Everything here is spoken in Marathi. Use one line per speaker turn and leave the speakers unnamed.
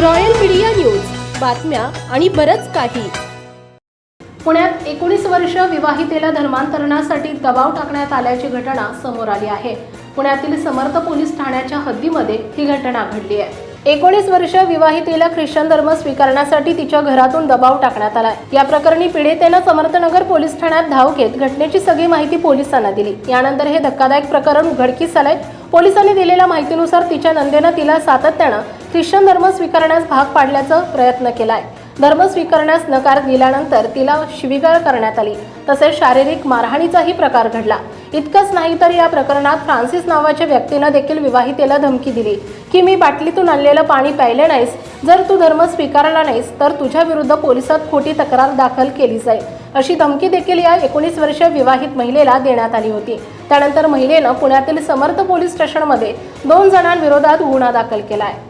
Royal media news. बातम्या आणि बरंच काही. पुण्यात एकोणीस वर्ष विवाहितेला धर्मांतरणासाठी दबाव टाकण्यात आल्याची घटना समोर आली आहे. पुण्यातील समर्थ पोलीस ठाण्याच्या हद्दीमध्ये ही घटना घडली आहे. एकोणीस वर्ष विवाहितेला ख्रिश्चन धर्म स्वीकारण्यासाठी तिच्या घरातून दबाव टाकण्यात आला या प्रकरणी पीडितेनं समर्थनगर पोलीस ठाण्यात धाव घेत घटनेची सगळी माहिती पोलिसांना दिली. यानंतर हे धक्कादायक प्रकरण उघडकीस आलंय. पोलिसांनी दिलेल्या माहितीनुसार तिच्या नंदेनं तिला सातत्यानं ख्रिश्चन धर्म स्वीकारण्यास भाग पाडल्याचा प्रयत्न केलाय. धर्म स्वीकारण्यास नकार दिल्यानंतर तिला शिविगाळ करण्यात आली. तसेच शारीरिक मारहाणीचाही प्रकार घडला. इतकंच नाही तर या प्रकरणात फ्रान्सिस नावाच्या व्यक्तीनं देखील विवाहितेला धमकी दिली. की मी बाटलीतून आणलेलं पाणी प्यायले नाहीस. जर तू धर्म स्वीकारला नाहीस तर तुझ्या विरुद्ध पोलिसात खोटी तक्रार दाखल केली जाईल. अशी धमकी देखील या एकोणीस वर्षीय विवाहित महिलेला देण्यात आली होती. त्यानंतर महिलेनं पुण्यातील समर्थ पोलीस स्टेशनमध्ये दोन जणांविरोधात गुन्हा दाखल केला आहे